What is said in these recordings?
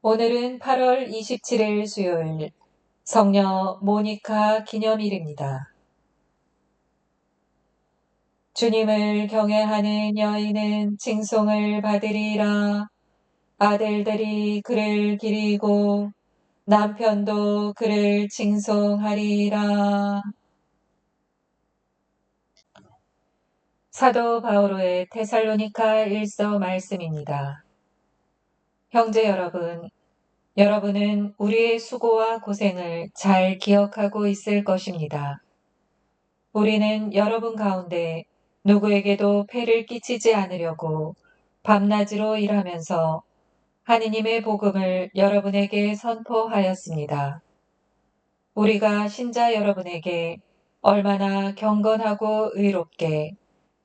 오늘은 8월 27일 수요일 성녀 모니카 기념일입니다. 주님을 경외하는 여인은 칭송을 받으리라. 아들들이 그를 기리고 남편도 그를 칭송하리라. 사도 바오로의 테살로니카 일서 말씀입니다. 형제 여러분, 여러분은 우리의 수고와 고생을 잘 기억하고 있을 것입니다. 우리는 여러분 가운데 누구에게도 폐를 끼치지 않으려고 밤낮으로 일하면서 하느님의 복음을 여러분에게 선포하였습니다. 우리가 신자 여러분에게 얼마나 경건하고 의롭게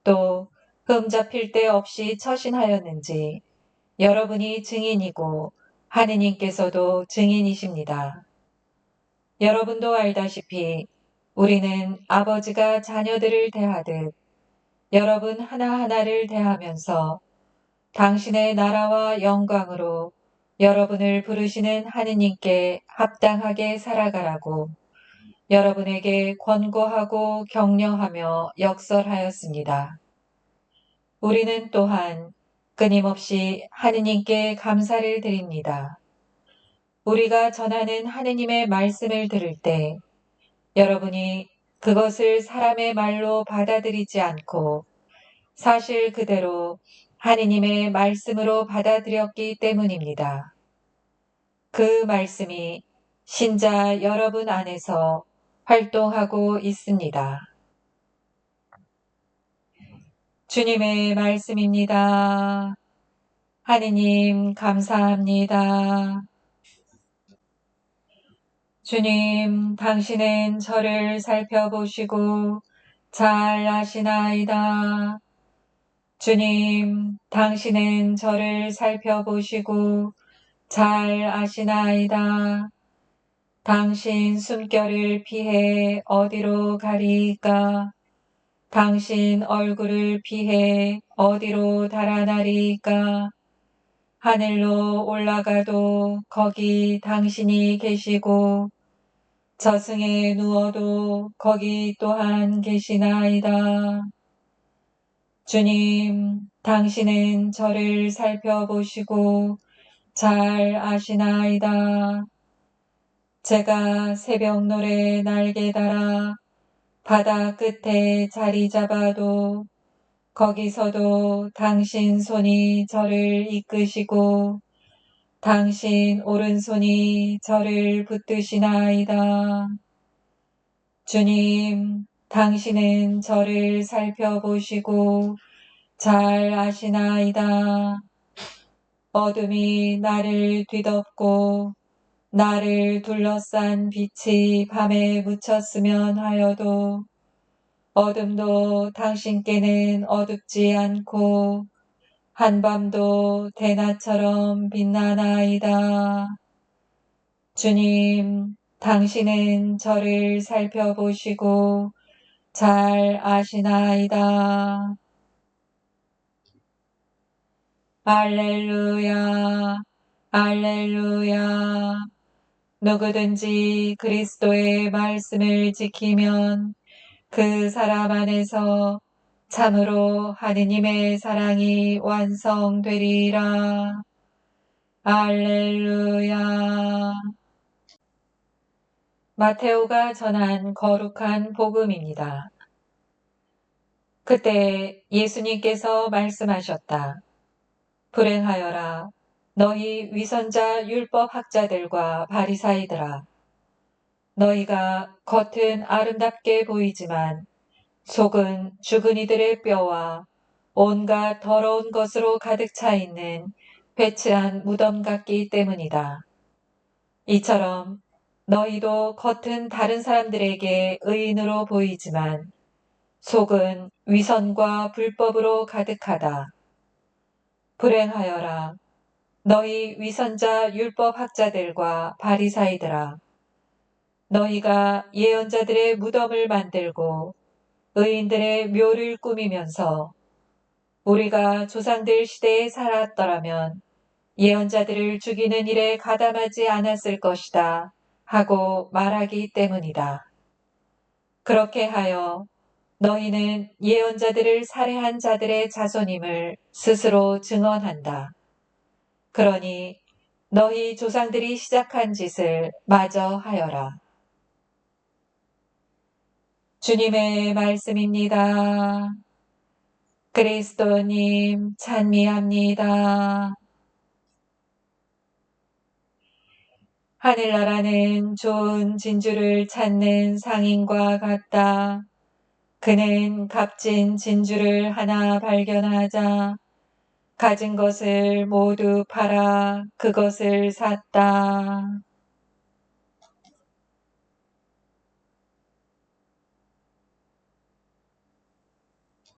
또 흠잡힐 데 없이 처신하였는지 여러분이 증인이고 하느님께서도 증인이십니다. 여러분도 알다시피 우리는 아버지가 자녀들을 대하듯 여러분 하나하나를 대하면서 당신의 나라와 영광으로 여러분을 부르시는 하느님께 합당하게 살아가라고 여러분에게 권고하고 격려하며 역설하였습니다. 우리는 또한 끊임없이 하느님께 감사를 드립니다. 우리가 전하는 하느님의 말씀을 들을 때 여러분이 그것을 사람의 말로 받아들이지 않고 사실 그대로 하느님의 말씀으로 받아들였기 때문입니다. 그 말씀이 신자 여러분 안에서 활동하고 있습니다. 주님의 말씀입니다. 하느님 감사합니다. 주님, 당신은 저를 살펴보시고 잘 아시나이다. 주님, 당신은 저를 살펴보시고 잘 아시나이다. 당신 숨결을 피해 어디로 가리까? 당신 얼굴을 피해 어디로 달아나리까? 하늘로 올라가도 거기 당신이 계시고 저승에 누워도 거기 또한 계시나이다. 주님, 당신은 저를 살펴보시고 잘 아시나이다. 제가 새벽 노래 날개 달아 바다 끝에 자리 잡아도 거기서도 당신 손이 저를 이끄시고 당신 오른손이 저를 붙드시나이다. 주님, 당신은 저를 살펴보시고 잘 아시나이다. 어둠이 나를 뒤덮고 나를 둘러싼 빛이 밤에 묻혔으면 하여도 어둠도 당신께는 어둡지 않고 한밤도 대낮처럼 빛나나이다. 주님, 당신은 저를 살펴보시고 잘 아시나이다. 알렐루야, 알렐루야. 누구든지 그리스도의 말씀을 지키면 그 사람 안에서 참으로 하느님의 사랑이 완성되리라. 알렐루야. 마테오가 전한 거룩한 복음입니다. 그때 예수님께서 말씀하셨다. 불행하여라. 너희 위선자 율법 학자들과 바리사이들아 너희가 겉은 아름답게 보이지만 속은 죽은 이들의 뼈와 온갖 더러운 것으로 가득 차 있는 배치한 무덤 같기 때문이다. 이처럼 너희도 겉은 다른 사람들에게 의인으로 보이지만 속은 위선과 불법으로 가득하다. 불행하여라. 너희 위선자 율법 학자들과 바리사이들아 너희가 예언자들의 무덤을 만들고 의인들의 묘를 꾸미면서 우리가 조상들 시대에 살았더라면 예언자들을 죽이는 일에 가담하지 않았을 것이다 하고 말하기 때문이다. 그렇게 하여 너희는 예언자들을 살해한 자들의 자손임을 스스로 증언한다. 그러니 너희 조상들이 시작한 짓을 마저 하여라. 주님의 말씀입니다. 그리스도님 찬미합니다. 하늘나라는 좋은 진주를 찾는 상인과 같다. 그는 값진 진주를 하나 발견하자 가진 것을 모두 팔아 그것을 샀다.